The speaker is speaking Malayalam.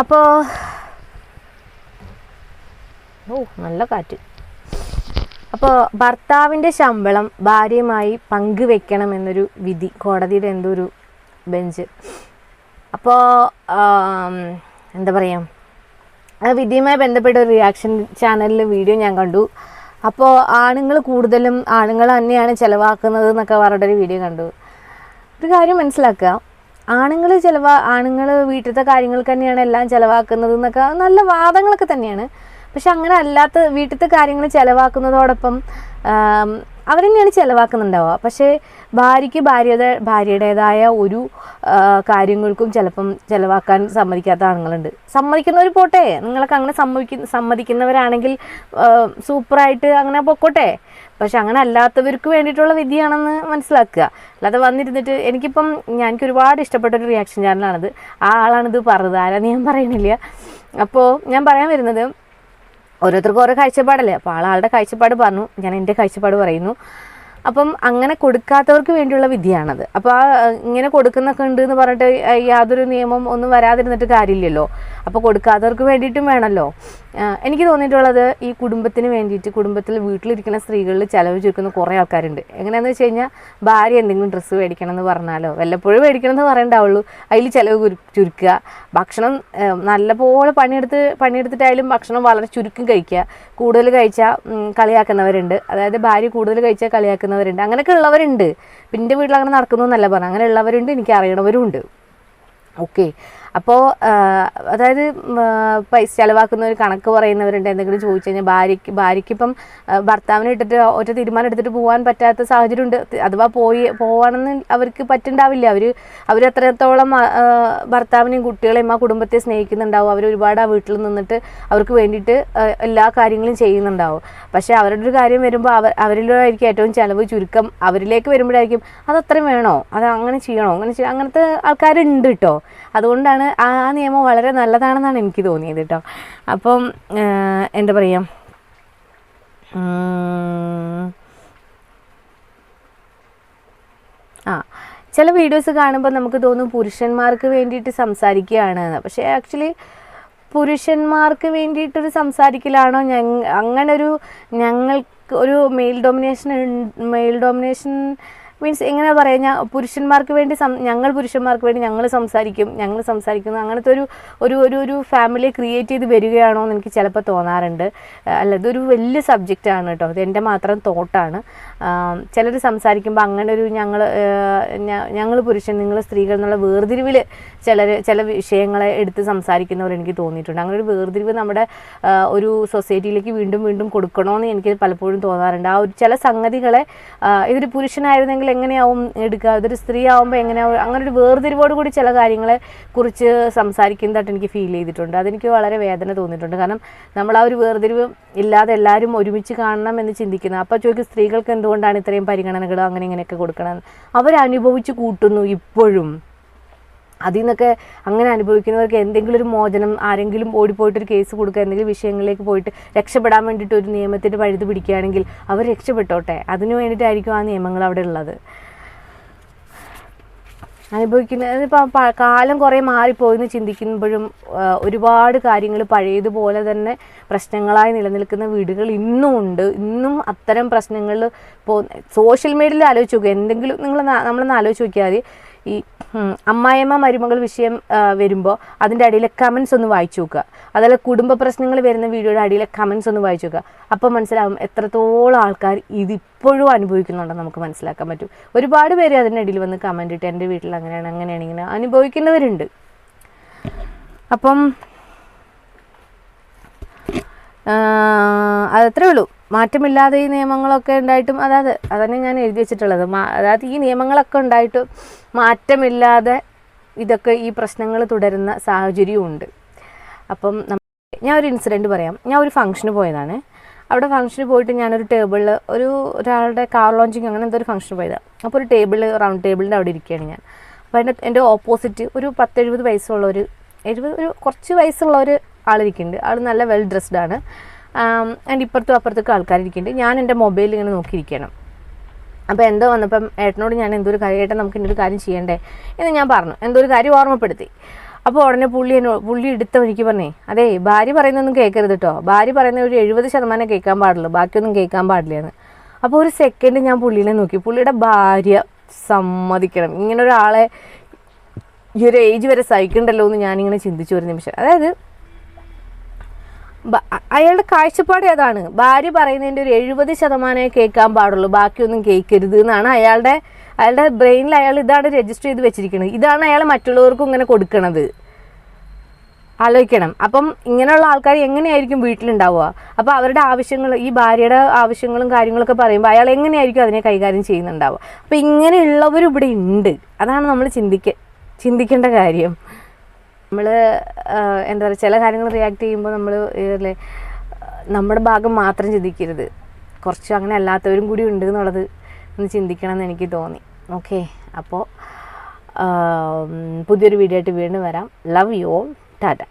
അപ്പോൾ ഓ നല്ല കാറ്റ്. അപ്പോൾ ഭർത്താവിന്റെ ശമ്പളം ഭാര്യയുമായി പങ്കുവെക്കണം എന്നൊരു വിധി കോടതിയുടെ എന്തോ ഒരു ബെഞ്ച്. അപ്പോൾ എന്താ പറയുക ആ വിധിയുമായി ബന്ധപ്പെട്ട ഒരു റിയാക്ഷൻ ചാനലിൽ വീഡിയോ ഞാൻ കണ്ടു. അപ്പോൾ ആണുങ്ങൾ കൂടുതലും ആണുങ്ങൾ തന്നെയാണ് ചിലവാക്കുന്നത് എന്നൊക്കെ പറഞ്ഞിട്ടൊരു വീഡിയോ കണ്ടു. ഒരു കാര്യം മനസ്സിലാക്കുക ആണുങ്ങൾ ചിലവാ ആണുങ്ങൾ വീട്ടിലത്തെ കാര്യങ്ങൾക്ക് തന്നെയാണ് എല്ലാം ചിലവാക്കുന്നത് എന്നൊക്കെ നല്ല വാദങ്ങളൊക്കെ തന്നെയാണ്. പക്ഷെ അങ്ങനെ അല്ലാത്ത വീട്ടിലത്തെ കാര്യങ്ങൾ ചിലവാക്കുന്നതോടൊപ്പം അവർ തന്നെയാണ് ചിലവാക്കുന്നുണ്ടാവുക. പക്ഷേ ഭാര്യയ്ക്ക് ഭാര്യയുടെ ഭാര്യയുടേതായ ഒരു കാര്യങ്ങൾക്കും ചിലപ്പം ചിലവാക്കാൻ സമ്മതിക്കാത്ത ആണുങ്ങളുണ്ട്. സമ്മതിക്കുന്നവർ പോട്ടെ. നിങ്ങളൊക്കെ അങ്ങനെ സമ്മതിക്കുന്ന സമ്മതിക്കുന്നവരാണെങ്കിൽ സൂപ്പറായിട്ട് അങ്ങനെ പൊക്കോട്ടെ. പക്ഷെ അങ്ങനെ അല്ലാത്തവർക്ക് വേണ്ടിയിട്ടുള്ള വിധിയാണെന്ന് മനസ്സിലാക്കുക. അല്ലാതെ വന്നിരുന്നിട്ട് എനിക്കിപ്പം എനിക്ക് ഒരുപാട് ഇഷ്ടപ്പെട്ട ഒരു റിയാക്ഷൻ ചാനലാണിത് ആ ആളാണിത് പറഞ്ഞത്. ആരാന്ന് ഞാൻ പറയുന്നില്ല. അപ്പോൾ ഞാൻ പറയാൻ വരുന്നത് ഓരോരുത്തർക്കും ഓരോ കാഴ്ചപ്പാടല്ലേ? അപ്പോൾ ആളാളുടെ കാഴ്ചപ്പാട് പറഞ്ഞു ഞാൻ എന്റെ കാഴ്ചപ്പാട് പറയുന്നു. അപ്പം അങ്ങനെ കൊടുക്കാത്തവർക്ക് വേണ്ടിയുള്ള വിധിയാണത്. അപ്പോൾ ആ ഇങ്ങനെ കൊടുക്കുന്നൊക്കെ ഉണ്ട് എന്ന് പറഞ്ഞിട്ട് യാതൊരു നിയമം ഒന്നും വരാതിരുന്നിട്ട് കാര്യമില്ലല്ലോ. അപ്പോൾ കൊടുക്കാത്തവർക്ക് വേണ്ടിയിട്ടും വേണമല്ലോ എനിക്ക് തോന്നിയിട്ടുള്ളത് ഈ കുടുംബത്തിന് വേണ്ടിയിട്ട് കുടുംബത്തിൽ വീട്ടിലിരിക്കുന്ന സ്ത്രീകളിൽ ചിലവ് ചുരുക്കുന്ന കുറേ ആൾക്കാരുണ്ട്. എങ്ങനെയാണെന്ന് വെച്ച് കഴിഞ്ഞാൽ ഭാര്യ എന്തെങ്കിലും ഡ്രസ്സ് മേടിക്കണം എന്ന് പറഞ്ഞാലോ വല്ലപ്പോഴും മേടിക്കണം എന്ന് പറയണ്ടാവുള്ളൂ. അതിൽ ചിലവ് ചുരുക്കുക. ഭക്ഷണം നല്ലപോലെ പണിയെടുത്ത് പണിയെടുത്തിട്ടായാലും ഭക്ഷണം വളരെ ചുരുക്കം കഴിക്കുക. കൂടുതൽ കഴിച്ചാൽ കളിയാക്കുന്നവരുണ്ട്. അതായത് ഭാര്യ കൂടുതൽ കഴിച്ചാൽ കളിയാക്കുന്നവരുണ്ട് അങ്ങനെയൊക്കെ ഉള്ളവരുണ്ട്. പിന്നെ വീട്ടിൽ അങ്ങനെ നടക്കുന്നു എന്നല്ല പറഞ്ഞു അങ്ങനെ ഉള്ളവരുണ്ട് എനിക്ക് അറിയണവരും ഉണ്ട് ഓക്കെ അപ്പോൾ അതായത് പൈസ ഒരു കണക്ക് പറയുന്നവരുണ്ട് എന്തെങ്കിലും ചോദിച്ചു കഴിഞ്ഞാൽ ഭാര്യയ്ക്ക് ഭാര്യയ്ക്ക് ഇപ്പം ഭർത്താവിനെ ഇട്ടിട്ട് ഒറ്റ തീരുമാനം എടുത്തിട്ട് പോകാൻ പറ്റാത്ത സാഹചര്യം ഉണ്ട് അഥവാ പോയി പോവാണെന്ന് അവർക്ക് പറ്റുണ്ടാവില്ല അവർ അവർ അത്രത്തോളം ഭർത്താവിനെയും കുട്ടികളെയും ആ കുടുംബത്തെ സ്നേഹിക്കുന്നുണ്ടാവും. അവർ ഒരുപാട് ആ വീട്ടിൽ നിന്നിട്ട് അവർക്ക് വേണ്ടിയിട്ട് എല്ലാ കാര്യങ്ങളും ചെയ്യുന്നുണ്ടാവും. പക്ഷേ അവരുടെ ഒരു കാര്യം വരുമ്പോൾ അവർ അവരിലായിരിക്കും ഏറ്റവും ചിലവ് ചുരുക്കം. അവരിലേക്ക് വരുമ്പോഴായിരിക്കും അത് അത്രയും വേണോ? അത് അങ്ങനെ ചെയ്യണോ? അങ്ങനെ അങ്ങനത്തെ ആൾക്കാരുണ്ട് കേട്ടോ അതുകൊണ്ടാണ് ആ നിയമം വളരെ നല്ലതാണെന്നാണ് എനിക്ക് തോന്നിയത് കേട്ടോ. അപ്പം എന്താ പറയുക ആ ചില വീഡിയോസ് കാണുമ്പോൾ നമുക്ക് തോന്നും പുരുഷന്മാർക്ക് വേണ്ടിയിട്ട് സംസാരിക്കുകയാണ്. പക്ഷേ ആക്ച്വലി പുരുഷന്മാർക്ക് വേണ്ടിയിട്ടൊരു സംസാരിക്കലാണോ ഞങ്ങ അങ്ങനൊരു ഞങ്ങൾക്ക് ഒരു male domination male domination means എങ്ങനെ പറയാം ഞാൻ പുരുഷന്മാർക്ക് വേണ്ടി ഞങ്ങൾ പുരുഷന്മാർക്ക് വേണ്ടി ഞങ്ങൾ സംസാരിക്കും ഞങ്ങൾ സംസാരിക്കുന്നു അങ്ങനത്തെ ഒരു ഒരു ഒരു ഒരു ഫാമിലി ക്രിയേറ്റ് ചെയ്ത് വരികയാണോ എന്ന് എനിക്ക് ചിലപ്പോൾ തോന്നാറുണ്ട്. അല്ല ഇതൊരു വലിയ സബ്ജക്റ്റാണ് കേട്ടോ ഇത് എന്റെ മാത്രം തോട്ടാണ്. ചിലർ സംസാരിക്കുമ്പോൾ അങ്ങനെ ഒരു ഞങ്ങൾ ഞങ്ങൾ പുരുഷൻ നിങ്ങൾ സ്ത്രീകൾ എന്നുള്ള വേർതിരിവിൽ ചിലർ ചില വിഷയങ്ങളെ എടുത്ത് സംസാരിക്കുന്നവർ എനിക്ക് തോന്നിയിട്ടുണ്ട്. അങ്ങനെ ഒരു വേർതിരിവ് നമ്മുടെ ഒരു സൊസൈറ്റിയിലേക്ക് വീണ്ടും വീണ്ടും കൊടുക്കണമെന്ന് എനിക്ക് പലപ്പോഴും തോന്നാറുണ്ട്. ആ ഒരു ചില സംഗതികളെ ഇതൊരു പുരുഷനായിരുന്നെങ്കിൽ എങ്ങനെയാവും എടുക്കുക? ഇതൊരു സ്ത്രീ ആവുമ്പോൾ എങ്ങനെയാവും അങ്ങനെ ഒരു വേർതിരിവോട് കൂടി ചില കാര്യങ്ങളെ കുറിച്ച് സംസാരിക്കുന്നതായിട്ട് എനിക്ക് ഫീൽ ചെയ്തിട്ടുണ്ട്. അതെനിക്ക് വളരെ വേദന തോന്നിയിട്ടുണ്ട്. കാരണം നമ്മൾ ആ ഒരു വേർതിരിവ് ഇല്ലാതെ എല്ലാവരും ഒരുമിച്ച് കാണണം എന്ന് ചിന്തിക്കുന്നത് അപ്പോൾ ചോദിക്കും സ്ത്രീകൾക്ക് എന്തുകൊണ്ടാണ് ഇത്രയും പരിഗണനകൾ അങ്ങനെ ഇങ്ങനെയൊക്കെ കൊടുക്കണം അവരനുഭവിച്ച് കൂട്ടുന്നു ഇപ്പോഴും. അതിൽ നിന്നൊക്കെ അങ്ങനെ അനുഭവിക്കുന്നവർക്ക് എന്തെങ്കിലും ഒരു മോചനം ആരെങ്കിലും ഓടിപ്പോയിട്ട് ഒരു കേസ് കൊടുക്കുക എന്തെങ്കിലും വിഷയങ്ങളിലേക്ക് പോയിട്ട് രക്ഷപ്പെടാൻ വേണ്ടിയിട്ട് ഒരു നിയമത്തിന്റെ പഴുത് പിടിക്കുകയാണെങ്കിൽ അവർ രക്ഷപ്പെട്ടോട്ടെ? അതിനു വേണ്ടിയിട്ടായിരിക്കും ആ നിയമങ്ങൾ അവിടെ ഉള്ളത്. അനുഭവിക്കുന്ന ഇപ്പം കാലം കുറേ മാറിപ്പോയെന്ന് ചിന്തിക്കുമ്പോഴും ഒരുപാട് കാര്യങ്ങൾ പഴയതുപോലെ തന്നെ പ്രശ്നങ്ങളായി നിലനിൽക്കുന്ന വീടുകൾ ഇന്നും ഉണ്ട്. ഇന്നും അത്തരം പ്രശ്നങ്ങൾ ഇപ്പോൾ സോഷ്യൽ മീഡിയയിൽ ആലോചിച്ച് നോക്കുക എന്തെങ്കിലും നിങ്ങൾ നമ്മളൊന്ന് ആലോചിച്ച് നോക്കിയാൽ ഈ അമ്മായിയമ്മ മരുമകൾ വിഷയം വരുമ്പോൾ അതിന്റെ അടിയിലെ കമൻസ് ഒന്ന് വായിച്ചു നോക്കുക. അതല്ല കുടുംബ പ്രശ്നങ്ങൾ വരുന്ന വീഡിയോയുടെ അടിയിലെ കമൻസ് ഒന്ന് വായിച്ചു നോക്കുക. അപ്പോൾ മനസ്സിലാവും എത്രത്തോളം ആൾക്കാർ ഇതിപ്പോഴും അനുഭവിക്കുന്നുണ്ടെന്ന് നമുക്ക് മനസ്സിലാക്കാൻ പറ്റും. ഒരുപാട് പേര് അതിന്റെ അടിയിൽ വന്ന് കമന്റ് ഇട്ട് എന്റെ വീട്ടിൽ അങ്ങനെയാണ് അങ്ങനെയാണ് ഇങ്ങനെ അനുഭവിക്കുന്നവരുണ്ട്. അപ്പം അതത്രേ ഉള്ളൂ. മാറ്റമില്ലാതെ ഈ നിയമങ്ങളൊക്കെ ഉണ്ടായിട്ടും അതായത് അതന്നെ ഞാൻ എഴുതി വെച്ചിട്ടുള്ളത്. അതായത് ഈ നിയമങ്ങളൊക്കെ ഉണ്ടായിട്ടും മാറ്റമില്ലാതെ ഇതൊക്കെ ഈ പ്രശ്നങ്ങൾ തുടരുന്ന സാഹചര്യവും ഉണ്ട്. അപ്പം ഞാൻ ഒരു ഇൻസിഡന്റ് പറയാം. ഞാൻ ഒരു ഫംഗ്ഷന് പോയതാണ്. അവിടെ ഫംഗ്ഷന് പോയിട്ട് ഞാനൊരു ടേബിളിൽ ഒരു ഒരാളുടെ കാർ ലോഞ്ചിങ് അങ്ങനെ എന്തോ ഒരു ഫംഗ്ഷന് പോയതാണ് അപ്പോൾ ഒരു ടേബിൾ റൗണ്ട് ടേബിളിന്റെ അവിടെ ഇരിക്കുകയാണ് ഞാൻ. അപ്പോൾ എന്റെ എന്റെ ഓപ്പോസിറ്റ് ഒരു പത്തെഴുപത് വയസ്സുള്ള ഒരു എഴുപത് ഒരു കുറച്ച് വയസ്സുള്ള ഒരു ആളിരിക്കുന്നുണ്ട്. ആൾ നല്ല വെൽ ഡ്രസ്ഡ് ആണ്. എന്റെ ഇപ്പുറത്തും അപ്പുറത്തൊക്കെ ആൾക്കാരിരിക്കുന്നുണ്ട്. ഞാൻ എന്റെ മൊബൈലിൽ ഇങ്ങനെ നോക്കിയിരിക്കണം. അപ്പോൾ എന്തോ വന്നപ്പം ഏട്ടനോട് ഞാൻ എന്തോ ഒരു കാര്യം ഏട്ടൻ നമുക്ക് ഇന്നൊരു കാര്യം ചെയ്യണ്ടേ? എന്ന് ഞാൻ പറഞ്ഞു. എന്തോ ഒരു കാര്യം ഓർമ്മപ്പെടുത്തി. അപ്പോൾ ഉടനെ പുള്ളി എന്നെ പുള്ളി എടുത്ത വഴിക്ക് പറഞ്ഞേ അതേ ഭാര്യ പറയുന്നൊന്നും കേൾക്കരുത് കേട്ടോ ഭാര്യ പറയുന്ന ഒരു എഴുപത് ശതമാനം കേൾക്കാൻ പാടുള്ളൂ. ബാക്കിയൊന്നും കേൾക്കാൻ പാടില്ലാന്ന് അപ്പോൾ ഒരു സെക്കൻഡ് ഞാൻ പുള്ളിനെ നോക്കി. പുള്ളിയുടെ ഭാര്യ സമ്മതിക്കണം. ഇങ്ങനെ ഒരാളെ ഈ ഒരു ഏജ് വരെ സഹിക്കണ്ടല്ലോ എന്ന് ഞാനിങ്ങനെ ചിന്തിച്ചു ഒരു നിമിഷം. അതായത് അയാളുടെ കാഴ്ചപ്പാട് അതാണ് ഭാര്യ പറയുന്നതിന്റെ ഒരു എഴുപത് ശതമാനമേ കേൾക്കാൻ പാടുള്ളൂ. ബാക്കിയൊന്നും കേൾക്കരുത് എന്നാണ് അയാളുടെ അയാളുടെ ബ്രെയിനിൽ അയാൾ ഇതാണ് രജിസ്റ്റർ ചെയ്ത് വെച്ചിരിക്കുന്നത്. ഇതാണ് അയാൾ മറ്റുള്ളവർക്കും ഇങ്ങനെ കൊടുക്കണത്. ആലോചിക്കണം. അപ്പം ഇങ്ങനെയുള്ള ആൾക്കാർ എങ്ങനെയായിരിക്കും വീട്ടിലുണ്ടാവുക? അപ്പോൾ അവരുടെ ആവശ്യങ്ങൾ ഈ ഭാര്യയുടെ ആവശ്യങ്ങളും കാര്യങ്ങളൊക്കെ പറയുമ്പോൾ അയാൾ എങ്ങനെയായിരിക്കും അതിനെ കൈകാര്യം ചെയ്യുന്നുണ്ടാവുക? അപ്പോൾ ഇങ്ങനെയുള്ളവരും ഇവിടെ ഉണ്ട്. അതാണ് നമ്മൾ ചിന്തിക്ക ചിന്തിക്കേണ്ട കാര്യം. നമ്മൾ എന്താ പറയുക ചില കാര്യങ്ങൾ റിയാക്ട് ചെയ്യുമ്പോൾ നമ്മൾ നമ്മുടെ ഭാഗം മാത്രം ചിന്തിക്കരുത്. കുറച്ച് അങ്ങനെ അല്ലാത്തവരും കൂടി ഉണ്ട് എന്നുള്ളത് ഒന്ന് ചിന്തിക്കണം എന്ന് എനിക്ക് തോന്നി. ഓക്കെ അപ്പോൾ പുതിയൊരു വീഡിയോ ആയിട്ട് വീണ്ടും വരാം. Love you all Tata